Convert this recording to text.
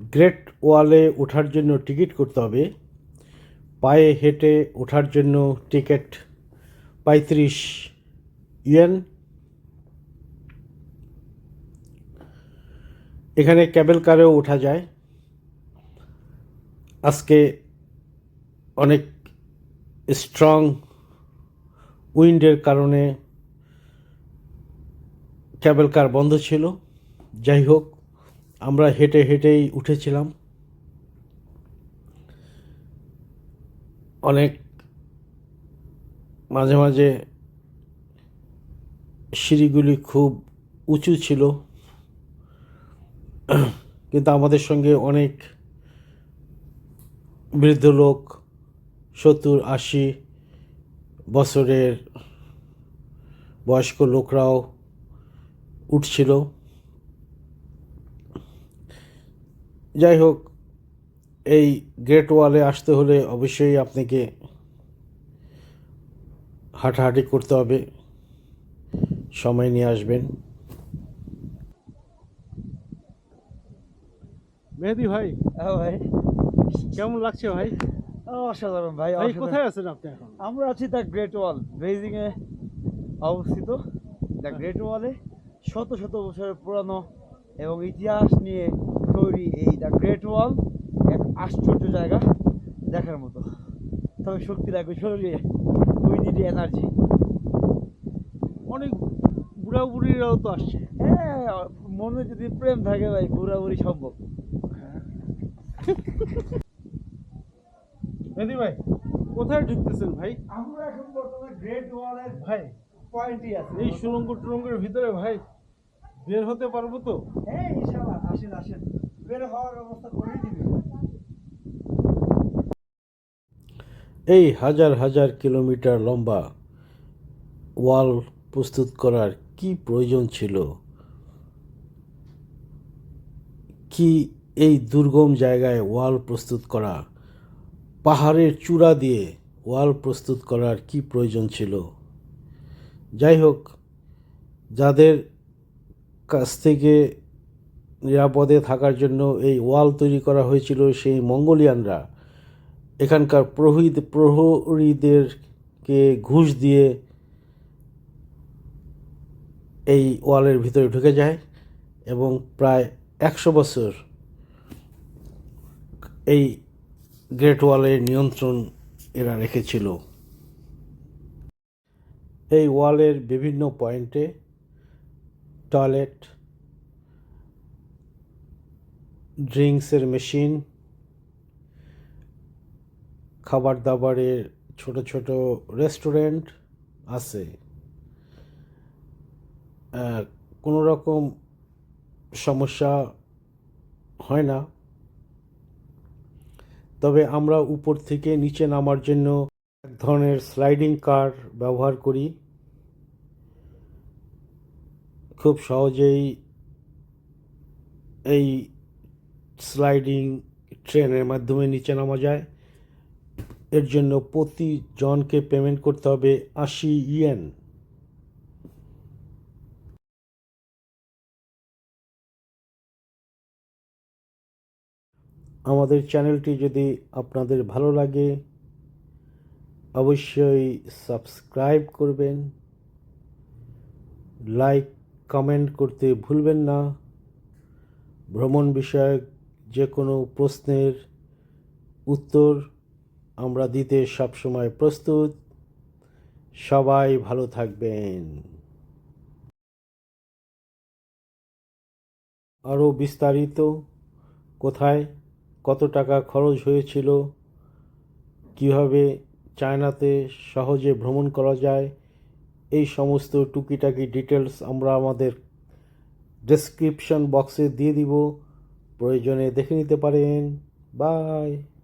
Great ওয়ালে ওঠার জন্য টিকিট করতে হবে। পায়ে হেঁটে ওঠার জন্য টিকিট পঁয়ত্রিশ ইয়েন। এখানে ক্যাবেল কারেও ওঠা যায়। আজকে অনেক স্ট্রং উইন্ডের কারণে ক্যাবেল কার বন্ধ ছিল। যাই হোক আমরা হেঁটে হেঁটেই উঠেছিলাম। অনেক মাঝে মাঝে সিঁড়িগুলি খুব উঁচু ছিল। কিন্তু আমাদের সঙ্গে অনেক বৃদ্ধ লোক, সত্তর, আশি বছরের বয়স্ক লোকরাও উঠছিল। যাই হোক এই গ্রেট ওয়ালে আসতে হলে অবশ্যই আপনাকে হাঁটাহাঁটি করতে হবে। সময় নিয়ে আসবেন। মেহেদি ভাই হ্যাঁ ভাই। কেমন লাগছে ভাই? অসাধারণ ভাই ভাই কোথায় আছেন আপনি এখন? আমরা আছি দ্য গ্রেট ওয়াল বেজিং এ অবস্থিত দ্য গ্রেট ওয়ালে শত শত বছরের পুরানো এবং ইতিহাস নিয়ে তৈরি এই দ্য গ্রেট ওয়াল এক আশ্চর্য জায়গা দেখার মতো। তবে শক্তি লাগবে শরীরে উই নিড এনার্জি অনেক বুড়া বুড়িরাও তো আসছে। হ্যাঁ মনে যদি প্রেম থাকে ভাই পুরাপুরি সম্ভব। মেহেদি ভাই কোথায় ঢুকতেছেন ভাই? আমরা এখন বর্তমানে গ্রেট ওয়ালের ভাই পয়েন্টই আছে। এই সুরঙ্গ টুরঙ্গের ভিতরে ভাই বের হতে পারব তো? হ্যাঁ ইনশাআল্লাহ আসেন আসেন। এই হাজার হাজার কিলোমিটার লম্বা ওয়াল প্রস্তুত করার কি প্রয়োজন ছিল? কি এই দুর্গম জায়গায় ওয়াল প্রস্তুত করা, পাহাড়ের চূড়া দিয়ে ওয়াল প্রস্তুত করার কি প্রয়োজন ছিল? যাই হোক, যাদের কাছ থেকে নিরাপদে থাকার জন্য এই ওয়াল তৈরি করা হয়েছিল সেই মঙ্গোলিয়ানরা। এখানকার প্রহরী প্রহরীদেরকে ঘুষ দিয়ে এই ওয়ালের ভিতরে ঢুকে যায় এবং প্রায় একশো বছর এই গ্রেট ওয়ালের নিয়ন্ত্রণ এরা রেখেছিল। এই ওয়ালের বিভিন্ন পয়েন্টে টয়লেট ড্রিঙ্কসের মেশিন খাবার দাবারের ছোট ছোট রেস্টুরেন্ট আছে। কোনো রকম সমস্যা হয় না। তবে আমরা উপর থেকে নিচে নামার জন্য এক ধরনের স্লাইডিং কার ব্যবহার করি। খুব সহজেই এই স্লাইডিং ট্রেনের মাধ্যমে নিচে নামা যায়। এর জন্য প্রতি জনকে পেমেন্ট করতে হবে আশি ইয়েন আমাদের চ্যানেলটি যদি আপনাদের ভালো লাগে, অবশ্যই সাবস্ক্রাইব করবেন। লাইক কমেন্ট করতে ভুলবেন না। ভ্রমণ বিষয়ক যে কোনো প্রশ্নের উত্তর আমরা দিতে সবসময় প্রস্তুত। সবাই ভালো থাকবেন। আরও বিস্তারিত, কোথায় কত টাকা খরচ হয়েছিল, কীভাবে চায়নাতে সহজে ভ্রমণ করা যায়, এই সমস্ত টুকিটাকি ডিটেলস আমরা আমাদের ডেসক্রিপশন বক্সে দিয়ে দিব। প্রয়োজনে দেখে নিতে পারেন। বাই।